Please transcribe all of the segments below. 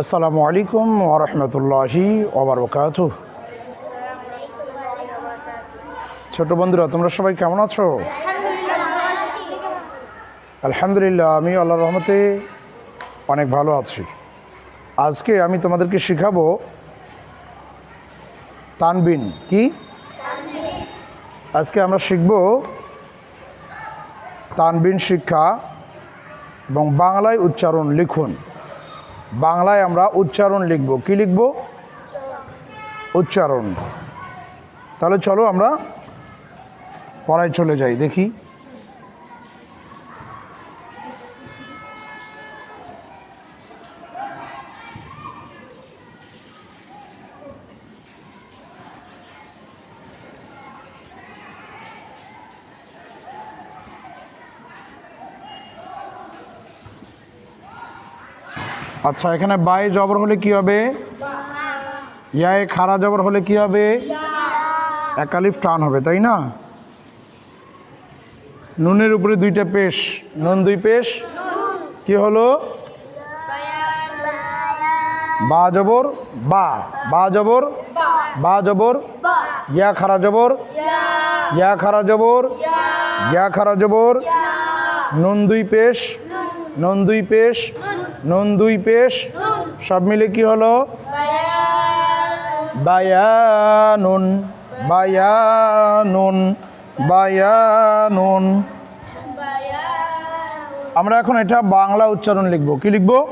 আসসালামু আলাইকুম ওরহমতুল্লাহি ওবরকাত ছোট বন্ধুরা, তোমরা সবাই কেমন আছো? আলহামদুলিল্লাহ, আমি আল্লাহ রহমতে অনেক ভালো আছি। আজকে আমি তোমাদেরকে শেখাবো তানবিন, কি? আজকে আমরা শিখব তানবিন শিক্ষা এবং বাংলায় উচ্চারণ লিখুন। বাংলায় আমরা উচ্চারণ লিখব। কি লিখব? উচ্চারণ। তাহলে চলো আমরা পড়ায় চলে যাই দেখি। আচ্ছা এখানে বাই জবর হলে কি হবে? ইয়ায় খারা জবর হলে কি হবে? একালিফ টান হবে, তাই না? নুনের উপরে দুইটা পেশ। নুন দুই পেশ। কি হলো? বা জবর, বা। বা জবর বা জবর। ইয়া খারা জবর। ইয়া খারা জবর। ইয়া খারা জবর। নুন দুই পেশ। নুন দুই পেশ। নুন দুই পেশ। সব মিলে কি হলো? বায়ানুন। বায়ানুন। বায়ানুন। আমরা এখন এটা বাংলা উচ্চারণ লিখব। কি লিখব?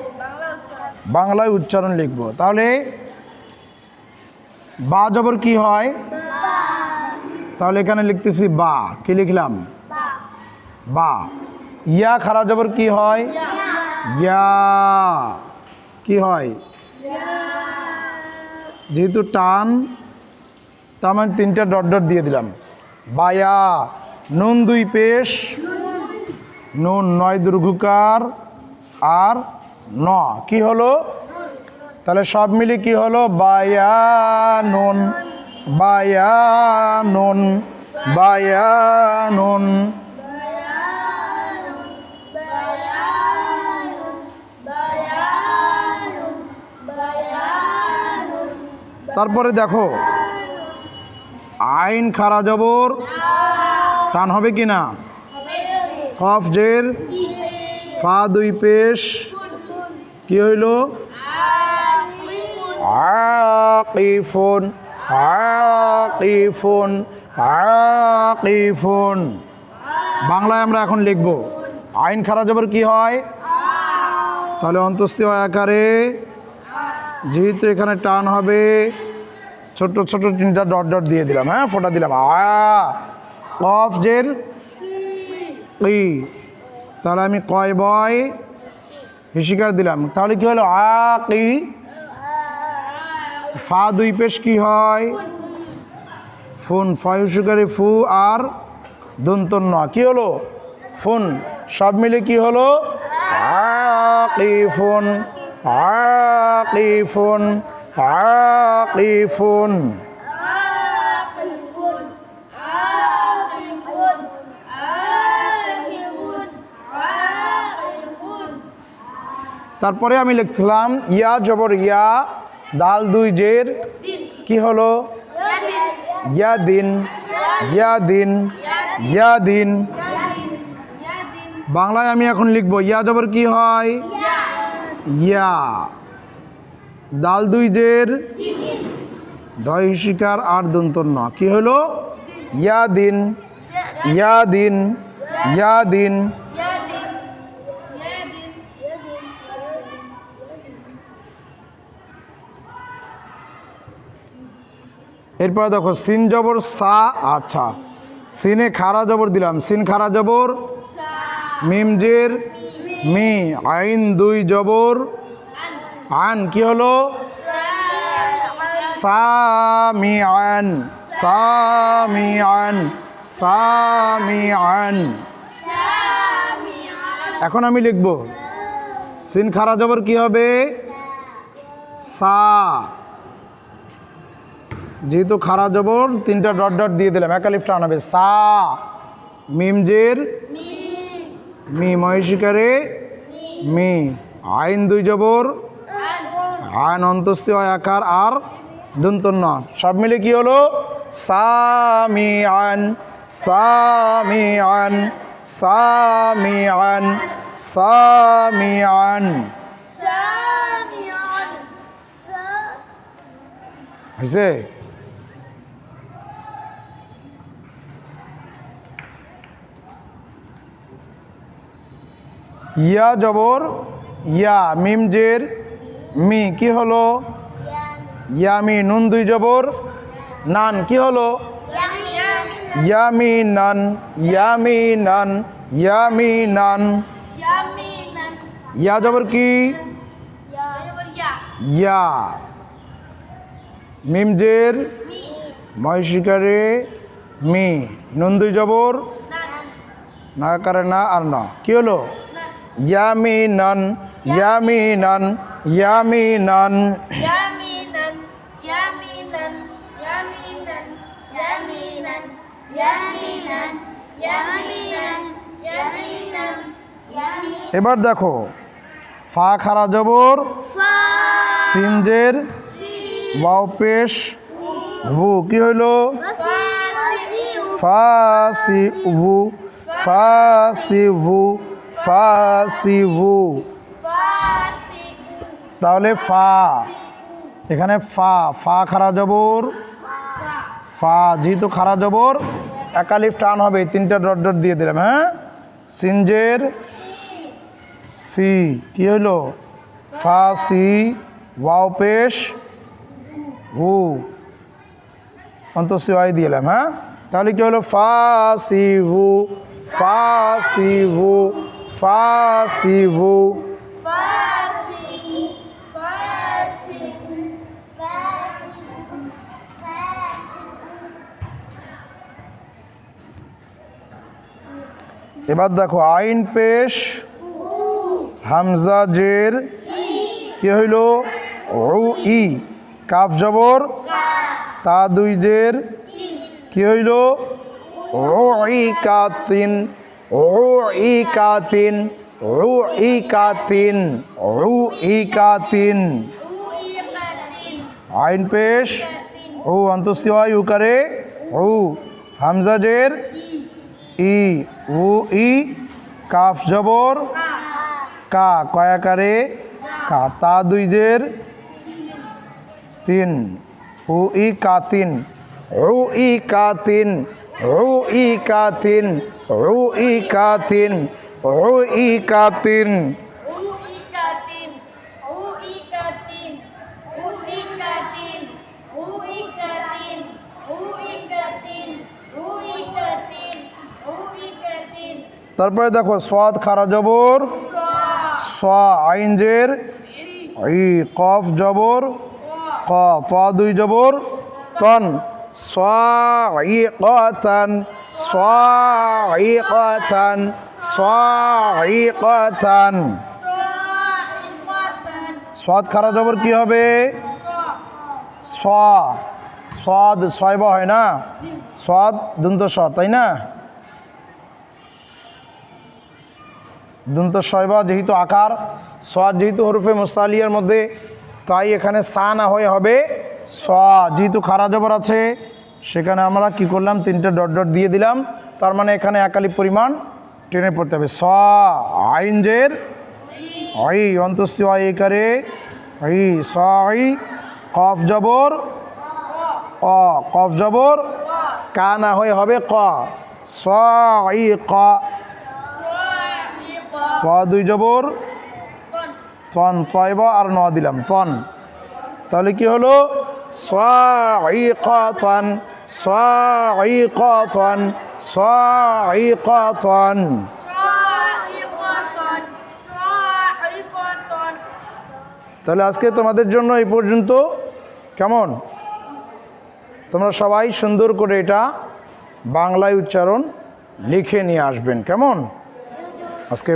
বাংলায় উচ্চারণ লিখব। তাহলে বা জবর কি হয়? তাহলে এখানে লিখতেছি বা। কি লিখলাম? বা। ইয়া খারা জবর কি হয়? ইয়া। কি হয়? যেহেতু টান তা মানে তিনটা ডট ডট দিয়ে দিলাম। বায়া, নুন দুই পেশ, নুন নয় দুর্ঘুকার, আর ন। কি হলো? তাহলে সব মিলে কি হলো? বায়া, নুন বায়া নুন বায়া, নুন। তারপরে দেখো, আইন খারা জবর, টান হবে কি না? কফ জের, ফা দুই পেশ, কি হইল? আকিফুন বাংলায় আমরা এখন লিখব, আইন খারা জবর কি হয়? তাহলে অন্তস্তি আকারে যেহেতু এখানে টান হবে, ছোট ছোট তিনটা ডট ডট দিয়ে দিলাম হ্যাঁ ফোটা দিলাম। আ কফ জের, ই। তাহলে আমি কয় বয়? হিসিকার দিলাম। তাহলে কি হলো? আ কি ফা দুই পেশ কি হয়? ফোন, ফয় হুসিকারে, ফু আর দন্তন ন। কি হলো? ফোন। সব মিলে কি হলো? আকিফুন আকিফুন আকিফুন তারপরে আমি লিখলাম, ইয়া জবর ইয়া, দাল দুই জের, কি হলো? ইয়া দিন ইয়া দিন ইয়া দিন। বাংলায় আমি এখন লিখব, ইয়া জবর কি হয়? ইয়া। দাল দুই জের দয় শিকার আর দন্তর ন কি হলো? ইয়া দিন ইয়া দিন ইয়া দিন এরপরে দেখো, সিন জবর সা আচ্ছা। সিনে খারা জবর দিলাম। সিন খারা জবর মিম জের মি, আইন দুই জবর। আন কি হলো? সামি আন সামি আন সামি আন এখন আমি লিখব। সিন খারা জবর কি হবে? সা। যেহেতু খারা জবর, তিনটা ডট ডট দিয়ে দিলাম। একালিফ টান হবে সা। মিমজের মি মহিষিকারে, মি আইন দুই জবর, আইন অন্তস্তি হয় আকার আর দুন্তন্য। সব মিলে কি হলো? সামি আন সামি আন সামি আন সামি আন হয়েছে ইয়া জবর ইয়া মিম জের মি কি হলো? ইয়ামি নুন দুই জবর নান কি হলো? Yummy naan yummy naan yummy naan. Yeah জবর কি? ইয়া। মিমজের মহিষিকারে মি নুন দুই জবর না কারে না আর না। কি হলো? ইয়ামিনান ইয়ামিনান ইয়ামিনান। এবার দেখো ফা খারা জবর সিনজের বাউপেশ ভু কি হইল? ফাসি ভু ফাসি ভু ফা সি ভু তাহলে ফা। এখানে ফা। ফা খারা জবর। ফা, যেহেতু খারা জবর একালিফ টান হবে তিনটা ডট ডট দিয়ে দিলাম হ্যাঁ? সিনজের সি, কি হইল? ফা, সি, ওয়াও পেশ, হু। অন্তঃসি ওয়াই দিলাম হ্যাঁ? তাহলে কি হলো? ফা, সি ভু ফা, সি ভু ফা এবার দেখো, আইন পেশ, হামজা জের, কি হইল? ও ই, কাফ জবর, তা দুই জের, কি হইল? ও ই, কা তিন। রুইকাতিন রুইকাতিন রুইকাতিন। আইন পেশ ও অন্তুষ্টি হয় উকারে ও হামজাজের ই ও ই, কাফ জবর, কা কয়াকারে কা তা দুই জের, তিন ও ই কাতিন ও ই কাতিন। রুইকাতিন রুইকাতিন রুইকাতিন। তারপরে দেখো সাদ খারা জবর আইন জের ই কফ জবর ক ত দুই জবর তন। ই কতন ই কতন ই কতন সোয়াদ খারা জবর কি হবে? সোয়া সোয়াদ ছয় হয় না? সোয়াদ দন্ত স তাই না? দন্ত শয়বা যেহেতু আকার সোয়াদ যেহেতু হরফে মুস্তালিয়ার মধ্যে, তাই এখানে সা না হয়ে হবে স, যেহেতু খারা জবর আছে, সেখানে আমরা কি করলাম? তিনটে ডট ডট দিয়ে দিলাম। তার মানে এখানে একালি পরিমাণ টেনে পড়তে হবে। স, আইনজের অই অন্তস্তি অয় একারে অই, স, অই, কফ জবর, অ, কফ জবর, কা না হয়ে হবে ক। স ই ক। দুই জবর, তন তয়ব আর ন দিলাম। তন। তাহলে কি হলো? সাইকাতন সাইকাতন সাইকাতন তাহলে আজকে তোমাদের জন্য এই পর্যন্ত। কেমন? তোমরা সবাই সুন্দর করে এটা বাংলায় উচ্চারণ লিখে নিয়ে আসবেন। কেমন? আজকে